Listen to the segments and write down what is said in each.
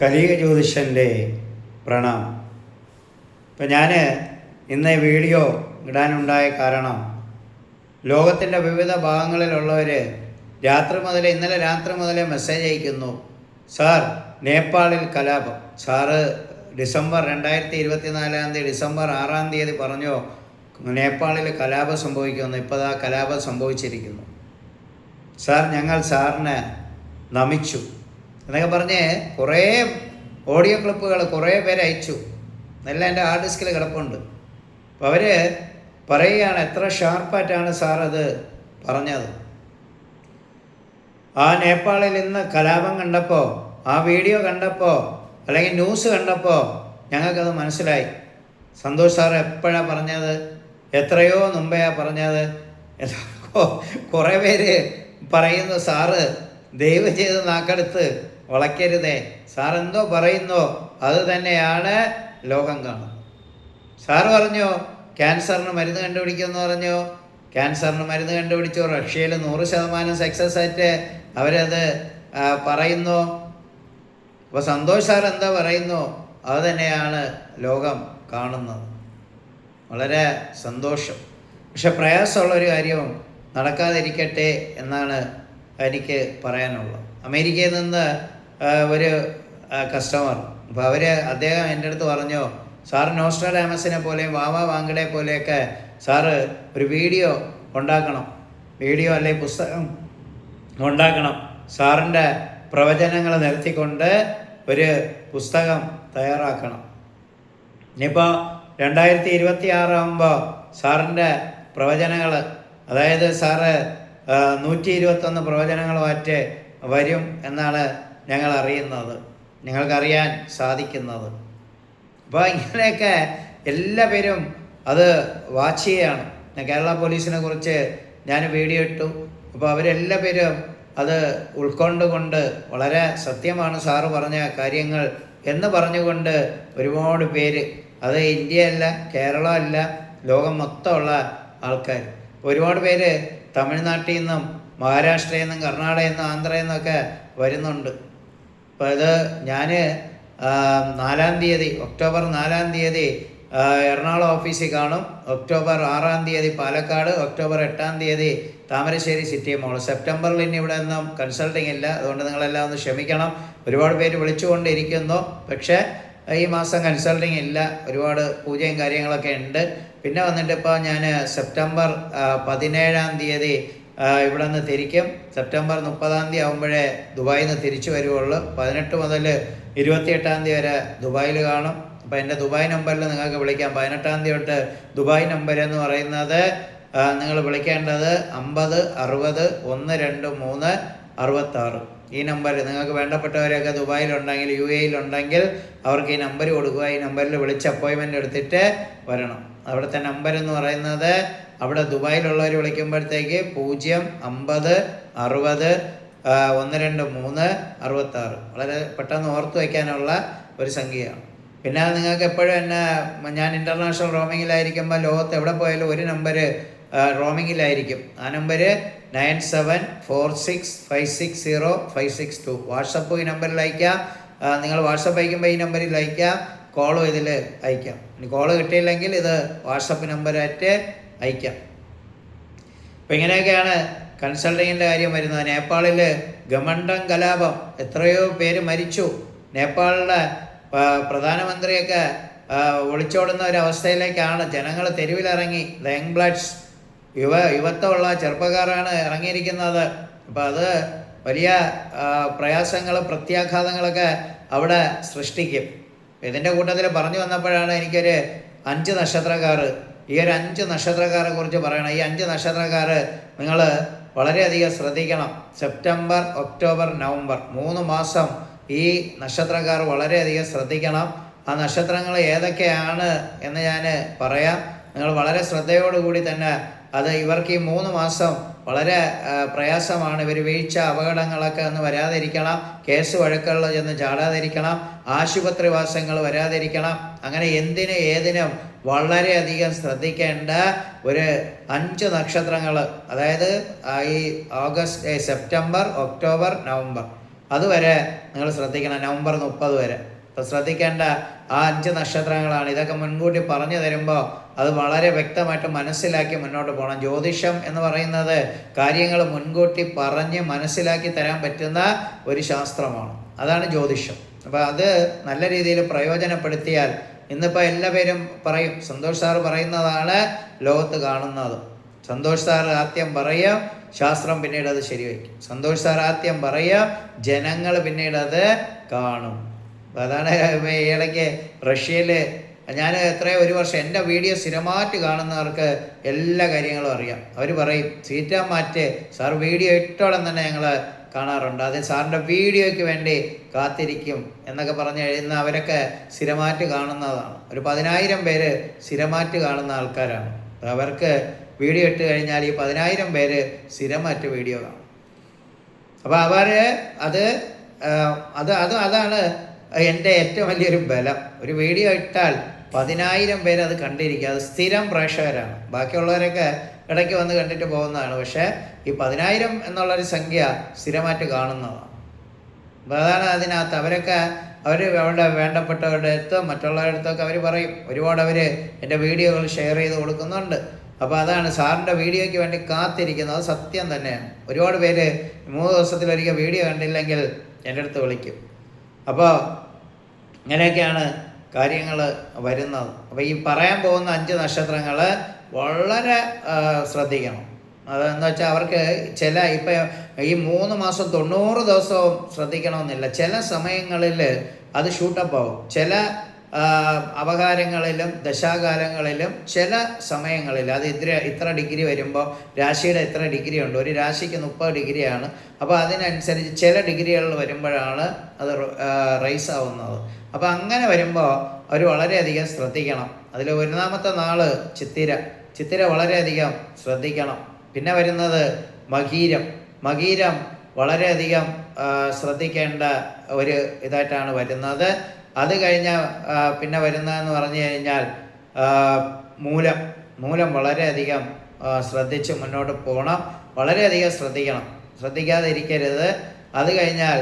കലിക ജ്യോതിഷന്റെ പ്രണാമം. ഇപ്പം ഞാൻ ഇന്ന് വീഡിയോ ഇടാനുണ്ടായ കാരണം ലോകത്തിന്റെ വിവിധ ഭാഗങ്ങളിലുള്ളവർ രാത്രി മുതൽ ഇന്നലെ രാത്രി മുതലേ മെസ്സേജ് അയക്കുന്നു സാർ നേപ്പാളിൽ കലാപം. സാറ് ഡിസംബർ രണ്ടായിരത്തി ഇരുപത്തിനാലാം തീയതി ഡിസംബർ ആറാം തീയതി പറഞ്ഞോ നേപ്പാളിൽ കലാപം സംഭവിക്കുമെന്ന് ഇപ്പോൾ ആ കലാപം സംഭവിച്ചിരിക്കുന്നു. സാർ ഞങ്ങൾ സാറിനെ നമിച്ചു. എന്നൊക്കെ പറഞ്ഞ് കുറേ ഓഡിയോ ക്ലിപ്പുകൾ കുറേ പേര് അയച്ചു. നല്ല എന്റെ ഹാർഡ് ഡിസ്കിൽ കിടപ്പുണ്ട്. അപ്പോൾ അവർ പറയുകയാണ് എത്ര ഷാർപ്പായിട്ടാണ് സാർ അത് പറഞ്ഞത്. ആ നേപ്പാളിൽ ഇന്ന് കലാപം കണ്ടപ്പോൾ ആ വീഡിയോ കണ്ടപ്പോൾ അല്ലെങ്കിൽ ന്യൂസ് കണ്ടപ്പോൾ ഞങ്ങൾക്കത് മനസ്സിലായി. സന്തോഷ് സാർ എപ്പോഴാണ് പറഞ്ഞത്? എത്രയോ മുമ്പെയാണ് പറഞ്ഞത്. കുറേ പേര് പറയുന്നു സാറ് ദയവ് ചെയ്ത് നാക്കെടുത്ത് വളയ്ക്കരുതേ. സാർ എന്തോ പറയുന്നോ. അത് തന്നെയാണ് ലോകം കാണുന്നത്. സാർ പറഞ്ഞു ക്യാൻസറിന് മരുന്ന് കണ്ടുപിടിക്കുമെന്ന് പറഞ്ഞു. ക്യാൻസറിന് മരുന്ന് കണ്ടുപിടിച്ചു. റഷ്യയിൽ നൂറ് ശതമാനം സക്സസ് ആയിട്ട് അവരത് പറയുന്നു. അപ്പോൾ സന്തോഷ് സാർ എന്താ പറയുന്നു? അത് തന്നെയാണ് ലോകം കാണുന്നത്. വളരെ സന്തോഷം. പക്ഷെ പ്രയാസമുള്ള ഒരു കാര്യവും നടക്കാതിരിക്കട്ടെ എന്നാണ് എനിക്ക് പറയാനുള്ളത്. അമേരിക്കയിൽ നിന്ന് ഒരു കസ്റ്റമർ അപ്പോൾ അവർ അദ്ദേഹം എന്റെ അടുത്ത് പറഞ്ഞു സാർ നോസ്ട്രാഡാമസിനെ പോലെയും വാവ വാങ്കഡെ പോലെയൊക്കെ സാറ് ഒരു വീഡിയോ ഉണ്ടാക്കണം. വീഡിയോ അല്ലെങ്കിൽ പുസ്തകം ഉണ്ടാക്കണം. സാറിന്റെ പ്രവചനങ്ങൾ നിരത്തിക്കൊണ്ട് ഒരു പുസ്തകം തയ്യാറാക്കണം. ഇനിയിപ്പോൾ രണ്ടായിരത്തി ഇരുപത്തി ആറാകുമ്പോൾ സാറിന്റെ പ്രവചനങ്ങൾ അതായത് സാറ് നൂറ്റി ഇരുപത്തൊന്ന് പ്രവചനങ്ങളുമായിട്ട് വരും എന്നാണ് ഞങ്ങൾ അറിയുന്നത് ഞങ്ങൾക്കറിയാൻ സാധിക്കുന്നത്. അപ്പോൾ ഇങ്ങനെയൊക്കെ എല്ലാ പേരും അത് വാച്ച് ചെയ്യുകയാണ് കേരള പോലീസിനെ കുറിച്ച് ഞാൻ വീഡിയോ ഇട്ടു. അപ്പോൾ അവരെല്ലാ പേരും അത് ഉൾക്കൊണ്ടുകൊണ്ട് വളരെ സത്യമാണ് സാറ് പറഞ്ഞ കാര്യങ്ങൾ എന്ന് പറഞ്ഞുകൊണ്ട് ഒരുപാട് പേര് അത് ഇന്ത്യയല്ല കേരളമല്ല ലോകം മൊത്തമുള്ള ആൾക്കാർ ഒരുപാട് പേര് തമിഴ്നാട്ടിൽ നിന്നും മഹാരാഷ്ട്രയിൽ നിന്നും കർണാടകയിൽ നിന്നും ആന്ധ്രയിൽ നിന്നൊക്കെ വരുന്നുണ്ട്. അപ്പോൾ ഇത് ഞാൻ നാലാം തീയതി ഒക്ടോബർ നാലാം തീയതി എറണാകുളം ഓഫീസിൽ കാണും. ഒക്ടോബർ ആറാം തീയതി പാലക്കാട് ഒക്ടോബർ എട്ടാം തീയതി താമരശ്ശേരി സിറ്റി മോൾ. സെപ്റ്റംബറിൽ ഇനി ഇവിടെ ഒന്നും കൺസൾട്ടിങ് ഇല്ല. അതുകൊണ്ട് നിങ്ങളെല്ലാം ഒന്ന് ക്ഷമിക്കണം. ഒരുപാട് പേര് വിളിച്ചുകൊണ്ടിരിക്കുന്നു. പക്ഷേ ഈ മാസം കൺസൾട്ടിങ് ഇല്ല. ഒരുപാട് പൂജയും കാര്യങ്ങളൊക്കെ ഉണ്ട്. പിന്നെ വന്നിട്ട് ഇപ്പോൾ ഞാൻ സെപ്റ്റംബർ പതിനേഴാം തീയതി ഇവിടെ നിന്ന് തിരിക്കും. സെപ്റ്റംബർ മുപ്പതാം തീയതി ആകുമ്പോഴേ ദുബായിൽ നിന്ന് തിരിച്ചു വരുവുള്ളൂ. പതിനെട്ട് മുതൽ ഇരുപത്തിയെട്ടാം തീയതി വരെ ദുബായിൽ കാണും. അപ്പോൾ എന്റെ ദുബായ് നമ്പറിൽ നിങ്ങൾക്ക് വിളിക്കാം. പതിനെട്ടാം തീയതി തൊട്ട് ദുബായ് നമ്പർ എന്ന് പറയുന്നത് നിങ്ങൾ വിളിക്കേണ്ടത് അമ്പത് അറുപത് ഒന്ന് രണ്ട് മൂന്ന് അറുപത്താറ്. ഈ നമ്പർ നിങ്ങൾക്ക് വേണ്ടപ്പെട്ടവരൊക്കെ ദുബായിലുണ്ടെങ്കിൽ യു എയിലുണ്ടെങ്കിൽ അവർക്ക് ഈ നമ്പർ കൊടുക്കുക. ഈ നമ്പറിൽ വിളിച്ച് അപ്പോയിൻമെന്റ് എടുത്തിട്ട് വരണം. അവിടുത്തെ നമ്പർ എന്ന് പറയുന്നത് അവിടെ ദുബായിലുള്ളവർ വിളിക്കുമ്പോഴത്തേക്ക് പൂജ്യം അമ്പത് അറുപത് ഒന്ന് രണ്ട് മൂന്ന് അറുപത്താറ്. വളരെ പെട്ടെന്ന് ഓർത്ത് വയ്ക്കാനുള്ള ഒരു സംഖ്യയാണ്. പിന്നെ നിങ്ങൾക്ക് എപ്പോഴും എന്നെ ഞാൻ ഇന്റർനാഷണൽ റോമിങ്ങിലായിരിക്കുമ്പോൾ ലോകത്ത് എവിടെ പോയാലും ഒരു നമ്പർ റോമിങ്ങിലായിരിക്കും ആ number nine seven four six five six zero five six two. WhatsApp ഈ നമ്പറിൽ അയക്കാം നിങ്ങൾ വാട്സപ്പ് അയക്കുമ്പോൾ ഈ നമ്പറിൽ അയക്കാം കോളും ഇതിൽ അയക്കാം ഇനി കോൾ കിട്ടിയില്ലെങ്കിൽ ഇത് വാട്സപ്പ് നമ്പറായിട്ട് അയക്കാം അപ്പം ഇങ്ങനെയൊക്കെയാണ് കൺസൾട്ടിങ്ങിന്റെ കാര്യം വരുന്നത്. നേപ്പാളിൽ ഗമണ്ടം കലാപം. എത്രയോ പേര് മരിച്ചു. നേപ്പാളിലെ പ്രധാനമന്ത്രിയൊക്കെ ഒളിച്ചോടുന്ന ഒരു അവസ്ഥയിലേക്കാണ് ജനങ്ങൾ തെരുവിലിറങ്ങി. ദ യങ് ബ്ലഡ്സ് യുവ യുവത്വമുള്ള ചെറുപ്പക്കാരാണ് ഇറങ്ങിയിരിക്കുന്നത്. അപ്പം അത് വലിയ പ്രയാസങ്ങൾ പ്രത്യാഘാതങ്ങളൊക്കെ അവിടെ സൃഷ്ടിക്കും. ഇതിന്റെ കൂട്ടത്തിൽ പറഞ്ഞു വന്നപ്പോഴാണ് എനിക്കൊരു അഞ്ച് നക്ഷത്രക്കാർ ഈ ഒരു അഞ്ച് നക്ഷത്രക്കാരെ കുറിച്ച് പറയണം. ഈ അഞ്ച് നക്ഷത്രക്കാർ നിങ്ങൾ വളരെയധികം ശ്രദ്ധിക്കണം. സെപ്റ്റംബർ ഒക്ടോബർ നവംബർ മൂന്ന് മാസം ഈ നക്ഷത്രക്കാർ വളരെയധികം ശ്രദ്ധിക്കണം. ആ നക്ഷത്രങ്ങൾ ഏതൊക്കെയാണ് എന്ന് ഞാൻ പറയാം. നിങ്ങൾ വളരെ ശ്രദ്ധയോടുകൂടി തന്നെ അത് ഇവർക്ക് ഈ മൂന്ന് മാസം വളരെ പ്രയാസമാണ്. ഇവർ വീഴ്ച അപകടങ്ങളൊക്കെ ഒന്ന് വരാതിരിക്കണം. കേസ് വഴക്കുകളിൽ ചെന്ന് ചാടാതിരിക്കണം. ആശുപത്രിവാസങ്ങൾ വരാതിരിക്കണം. അങ്ങനെ എന്തിനും ഏതിനും വളരെയധികം ശ്രദ്ധിക്കേണ്ട ഒരു അഞ്ച് നക്ഷത്രങ്ങൾ അതായത് ഈ ഓഗസ്റ്റ് സെപ്റ്റംബർ ഒക്ടോബർ നവംബർ. അതുവരെ നിങ്ങൾ ശ്രദ്ധിക്കണം. നവംബർ മുപ്പത് വരെ. അപ്പോൾ ശ്രദ്ധിക്കേണ്ട ആ അഞ്ച് നക്ഷത്രങ്ങളാണ്. ഇതൊക്കെ മുൻകൂട്ടി പറഞ്ഞു തരുമ്പോൾ അത് വളരെ വ്യക്തമായിട്ട് മനസ്സിലാക്കി മുന്നോട്ട് പോകണം. ജ്യോതിഷം എന്ന് പറയുന്നത് കാര്യങ്ങൾ മുൻകൂട്ടി പറഞ്ഞ് മനസ്സിലാക്കി തരാൻ പറ്റുന്ന ഒരു ശാസ്ത്രമാണ്. അതാണ് ജ്യോതിഷം. അപ്പോൾ അത് നല്ല രീതിയിൽ പ്രയോജനപ്പെടുത്തിയാൽ ഇന്നിപ്പോൾ എല്ലാവരും പറയും സന്തോഷ് സാർ പറയുന്നതാണ് ലോകത്ത് കാണുന്നത്. സന്തോഷ് സാർ ആദ്യം പറയുക ശാസ്ത്രം പിന്നീട് അത് ശരിവയ്ക്കും സന്തോഷ് സാർ ആദ്യം പറയുക ജനങ്ങൾ പിന്നീട് അത് കാണും. അപ്പൊ അതാണ് ഇടയ്ക്ക് റഷ്യയിൽ ഞാൻ എത്രയോ ഒരു വർഷം എന്റെ വീഡിയോ സ്ഥിരമായിട്ട് കാണുന്നവർക്ക് എല്ലാ കാര്യങ്ങളും അറിയാം. അവർ പറയും സീറ്റാ മാറ്റ്. സാർ വീഡിയോ ഇട്ടോളം തന്നെ ഞങ്ങൾ കാണാറുണ്ട്. അത് സാറിന്റെ വീഡിയോയ്ക്ക് വേണ്ടി കാത്തിരിക്കും എന്നൊക്കെ പറഞ്ഞ് എഴുതുന്ന അവരൊക്കെ സ്ഥിരമായിട്ട് കാണുന്നതാണ്. ഒരു പതിനായിരം പേര് സ്ഥിരമായിട്ട് കാണുന്ന ആൾക്കാരാണ്. അവർക്ക് വീഡിയോ ഇട്ട് കഴിഞ്ഞാൽ ഈ പതിനായിരം പേര് സ്ഥിരമായിട്ട് വീഡിയോ കാണും. അപ്പോൾ അവർ അത് അത് അത് അതാണ് എന്റെ ഏറ്റവും വലിയൊരു ബലം. ഒരു വീഡിയോ ഇട്ടാൽ പതിനായിരം പേര് അത് കണ്ടിരിക്കുക അത് സ്ഥിരം പ്രേക്ഷകരാണ്. ബാക്കിയുള്ളവരൊക്കെ ഇടയ്ക്ക് വന്ന് കണ്ടിട്ട് പോകുന്നതാണ്. പക്ഷേ ഈ പതിനായിരം എന്നുള്ളൊരു സംഖ്യ സ്ഥിരമായിട്ട് കാണുന്നതാണ്. അതാണ് അതിനകത്ത് അവരൊക്കെ അവർ അവരുടെ വേണ്ടപ്പെട്ടവരുടെ അടുത്തും മറ്റുള്ളവരുടെ അടുത്തൊക്കെ അവർ പറയും. ഒരുപാട് അവർ എന്റെ വീഡിയോകൾ ഷെയർ ചെയ്ത് കൊടുക്കുന്നുണ്ട്. അപ്പോൾ അതാണ് സാറിന്റെ വീഡിയോയ്ക്ക് വേണ്ടി കാത്തിരിക്കുന്നത്. സത്യം തന്നെയാണ്. ഒരുപാട് പേര് മൂന്ന് ദിവസത്തിലൊരിക്കൽ വീഡിയോ കണ്ടില്ലെങ്കിൽ എന്റെ അടുത്ത് വിളിക്കും. അപ്പോൾ ഇങ്ങനെയൊക്കെയാണ് കാര്യങ്ങൾ വരുന്നത്. അപ്പോൾ ഈ പറയാൻ പോകുന്ന അഞ്ച് നക്ഷത്രങ്ങൾ വളരെ ശ്രദ്ധിക്കണം. അതെന്ന് വെച്ചാൽ അവർക്ക് ചില ഇപ്പം ഈ മൂന്ന് മാസം തൊണ്ണൂറ് ദിവസവും ശ്രദ്ധിക്കണമെന്നില്ല. ചില സമയങ്ങളിൽ അത് ഷൂട്ടപ്പ് ആവും ചില ആ, അപകാരങ്ങളിലും ദശാകാലങ്ങളിലും ചില സമയങ്ങളിൽ അത് ഇത്ര ഇത്ര ഡിഗ്രി വരുമ്പോൾ രാശിയുടെ ഇത്ര ഡിഗ്രി ഉണ്ട് ഒരു രാശിക്ക് മുപ്പത് ഡിഗ്രിയാണ് അപ്പോൾ അതിനനുസരിച്ച് ചില ഡിഗ്രികളിൽ വരുമ്പോഴാണ് അത് റൈസ് ആവുന്നത്. അപ്പോൾ അങ്ങനെ വരുമ്പോൾ അവർ വളരെയധികം ശ്രദ്ധിക്കണം. അതിൽ ഒന്നാമത്തെ നാൾ ചിത്തിര. ചിത്തിര വളരെയധികം ശ്രദ്ധിക്കണം. പിന്നെ വരുന്നത് മകീരം. മകീരം വളരെയധികം ശ്രദ്ധിക്കേണ്ട ഒരു ഇതായിട്ടാണ് വരുന്നത്. അത് കഴിഞ്ഞ പിന്നെ വരുന്നതെന്ന് പറഞ്ഞു കഴിഞ്ഞാൽ മൂലം മൂലം വളരെയധികം ശ്രദ്ധിച്ച് മുന്നോട്ട് പോകണം വളരെയധികം ശ്രദ്ധിക്കണം. ശ്രദ്ധിക്കാതെ ഇരിക്കരുത് അത് കഴിഞ്ഞാൽ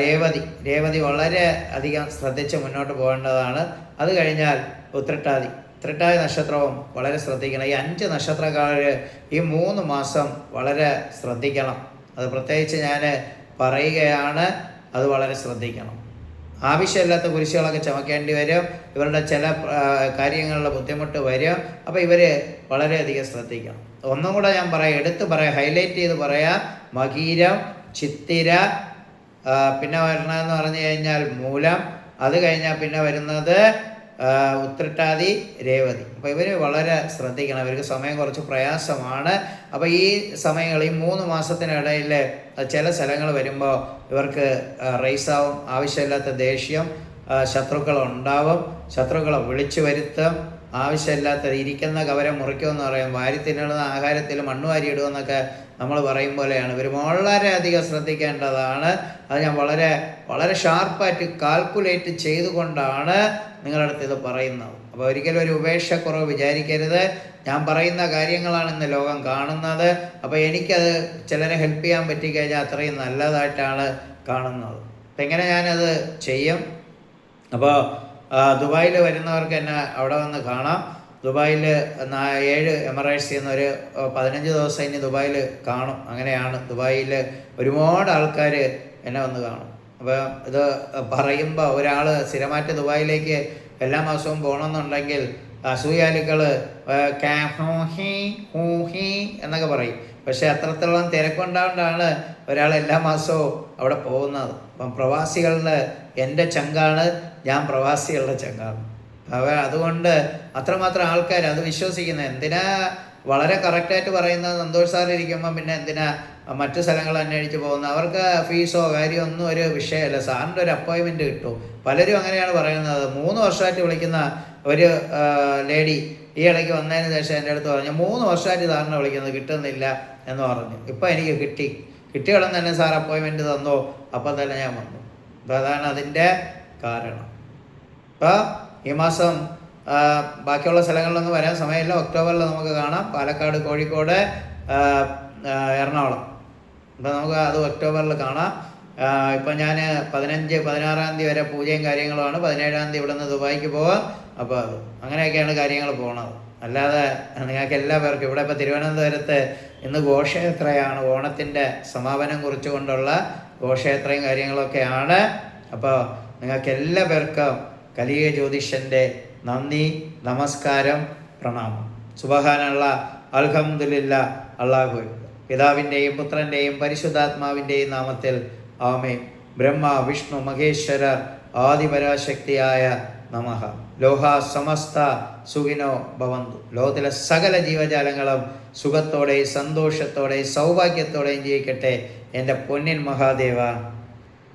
രേവതി രേവതി വളരെ അധികം ശ്രദ്ധിച്ച് മുന്നോട്ട് പോകേണ്ടതാണ്. അത് കഴിഞ്ഞാൽ ഉത്രട്ടാതി ഉത്രട്ടാതി നക്ഷത്രവും വളരെ ശ്രദ്ധിക്കണം. ഈ അഞ്ച് നക്ഷത്രക്കാർ ഈ മൂന്ന് മാസം വളരെ ശ്രദ്ധിക്കണം. അത് പ്രത്യേകിച്ച് ഞാൻ പറയുകയാണ് അത് വളരെ ശ്രദ്ധിക്കണം. ആവശ്യമില്ലാത്ത കുരിശുകളൊക്കെ ചുമക്കേണ്ടി വരും. ഇവരുടെ ചില കാര്യങ്ങളിൽ ബുദ്ധിമുട്ട് വരും. അപ്പോൾ ഇവർ വളരെയധികം ശ്രദ്ധിക്കണം. ഒന്നും കൂടെ ഞാൻ പറയാം എടുത്ത് പറയാം ഹൈലൈറ്റ് ചെയ്ത് പറയാം. മകീരം ചിത്തിര പിന്നെ വരണമെന്ന് പറഞ്ഞു കഴിഞ്ഞാൽ മൂലം. അത് കഴിഞ്ഞാൽ പിന്നെ വരുന്നത് ഉത്രട്ടാതി രേവതി. അപ്പോൾ ഇവർ വളരെ ശ്രദ്ധിക്കണം. ഇവർക്ക് സമയം കുറച്ച് പ്രയാസമാണ്. അപ്പോൾ ഈ സമയങ്ങൾ ഈ മൂന്ന് മാസത്തിനിടയിൽ ചില സ്ഥലങ്ങൾ വരുമ്പോൾ ഇവർക്ക് റൈസാവും ആവശ്യമില്ലാത്ത ദേഷ്യം ശത്രുക്കൾ ഉണ്ടാവും ശത്രുക്കളെ വിളിച്ചു വരുത്തും. ആവശ്യമില്ലാത്ത ഇരിക്കുന്ന കവരം മുറിക്കുമെന്ന് പറയും വാരി തിന്നുന്ന ആഹാരത്തിൽ മണ്ണ് വാരിയിടുമെന്നൊക്കെ നമ്മൾ പറയും പോലെയാണ്. ഇവർ വളരെയധികം ശ്രദ്ധിക്കേണ്ടതാണ്. അത് ഞാൻ വളരെ വളരെ ഷാർപ്പായിട്ട് കാൽക്കുലേറ്റ് ചെയ്തുകൊണ്ടാണ് നിങ്ങളുടെ അടുത്ത് ഇത് പറയുന്നത് അപ്പോൾ ഒരിക്കലും ഒരു ഉപേക്ഷക്കുറവ് വിചാരിക്കരുത്. ഞാൻ പറയുന്ന കാര്യങ്ങളാണ് ഇന്ന് ലോകം കാണുന്നത്. അപ്പോൾ എനിക്കത് ചിലരെ ഹെൽപ്പ് ചെയ്യാൻ പറ്റിക്കഴിഞ്ഞാൽ അത്രയും നല്ലതായിട്ടാണ് കാണുന്നത്. അപ്പം എങ്ങനെ ഞാനത് ചെയ്യും? അപ്പോൾ ദുബായിൽ വരുന്നവർക്ക് എന്നെ അവിടെ വന്ന് കാണാം. ദുബായിൽ ഏഴ് എമറേറ്റ്സിൽ നിന്ന് ഒരു പതിനഞ്ച് ദിവസം ഇനി ദുബായിൽ കാണും. അങ്ങനെയാണ് ദുബായിൽ ഒരുപാട് ആൾക്കാർ എന്നെ വന്ന് കാണും. അപ്പോൾ ഇത് പറയുമ്പോൾ ഒരാൾ സ്ഥിരമായിട്ട് ദുബായിലേക്ക് എല്ലാ മാസവും പോകണമെന്നുണ്ടെങ്കിൽ അസൂയാലുക്കൾ ഹൂഹി ഹൂഹി എന്നൊക്കെ പറയും. പക്ഷെ അത്രത്തോളം തിരക്കുണ്ടാകൊണ്ടാണ് ഒരാൾ എല്ലാ മാസവും അവിടെ പോകുന്നത്. അപ്പം പ്രവാസികളുടെ എന്റെ ചങ്കാണ് ഞാൻ പ്രവാസികളുടെ ചങ്കാണ്. അവ അതുകൊണ്ട് അത്രമാത്രം ആൾക്കാർ അത് വിശ്വസിക്കുന്നത്. എന്തിനാ വളരെ കറക്റ്റായിട്ട് പറയുന്നത് സന്തോഷ് സാർ ഇരിക്കുമ്പോൾ പിന്നെ എന്തിനാ മറ്റു സ്ഥലങ്ങൾ അന്വേഷിച്ച് പോകുന്നത്? അവർക്ക് ഫീസോ കാര്യമോ ഒന്നും ഒരു വിഷയമല്ല. സാറിന്റെ ഒരു അപ്പോയിൻമെന്റ് കിട്ടും. പലരും അങ്ങനെയാണ് പറയുന്നത്. മൂന്ന് വർഷമായിട്ട് വിളിക്കുന്ന ഒരു ലേഡി ഈ ഇടയ്ക്ക് വന്നതിന് ശേഷം എന്റെ അടുത്ത് പറഞ്ഞു മൂന്ന് വർഷമായിട്ട് സാറിനെ വിളിക്കുന്നത് കിട്ടുന്നില്ല എന്ന് പറഞ്ഞു. ഇപ്പം എനിക്ക് കിട്ടി. കിട്ടിയ ഉടൻ തന്നെ സാർ അപ്പോയിൻമെന്റ് തന്നോ? അപ്പം തന്നെ ഞാൻ വന്നു. അപ്പോൾ അതാണ് അതിന്റെ കാരണം. അപ്പോൾ ഈ മാസം ബാക്കിയുള്ള സ്ഥലങ്ങളിലൊന്നും വരാൻ സമയമില്ല. ഒക്ടോബറിൽ നമുക്ക് കാണാം. പാലക്കാട് കോഴിക്കോട് എറണാകുളം. അപ്പോൾ നമുക്ക് അത് ഒക്ടോബറിൽ കാണാം. ഇപ്പം ഞാൻ പതിനഞ്ച് പതിനാറാം തീയതി വരെ പൂജയും കാര്യങ്ങളുമാണ്. പതിനേഴാം തീയതി ഇവിടെ നിന്ന് ദുബായിക്ക് പോവാം. അപ്പോൾ അങ്ങനെയൊക്കെയാണ് കാര്യങ്ങൾ പോണത്. അല്ലാതെ നിങ്ങൾക്ക് എല്ലാ പേർക്കും ഇവിടെ ഇപ്പോൾ തിരുവനന്തപുരത്ത് ഇന്ന് ഘോഷയാത്രയാണ്. ഓണത്തിന്റെ സമാപനം കുറിച്ചുകൊണ്ടുള്ള ഘോഷയാത്രയും കാര്യങ്ങളൊക്കെയാണ്. അപ്പോൾ നിങ്ങൾക്ക് എല്ലാ പേർക്കും കലിയ ജ്യോതിഷന്റെ നന്ദി നമസ്കാരം പ്രണാമം. സുബഹാനുള്ള അൽഹമുല്ല അള്ളാഹു പിതാവിന്റെയും പുത്രന്റെയും പരിശുദ്ധാത്മാവിന്റെയും നാമത്തിൽ ആമേ ബ്രഹ്മ വിഷ്ണു മഹേശ്വര ആദിപരാശക്തിയായ നമഃ ലോഹ സമസ്ത സുഖിനോ ഭവന്തു. ലോകത്തിലെ സകല ജീവജാലങ്ങളും സുഖത്തോടെയും സന്തോഷത്തോടെയും സൗഭാഗ്യത്തോടെയും ജീവിക്കട്ടെ എന്റെ പൊന്നിൻ മഹാദേവ.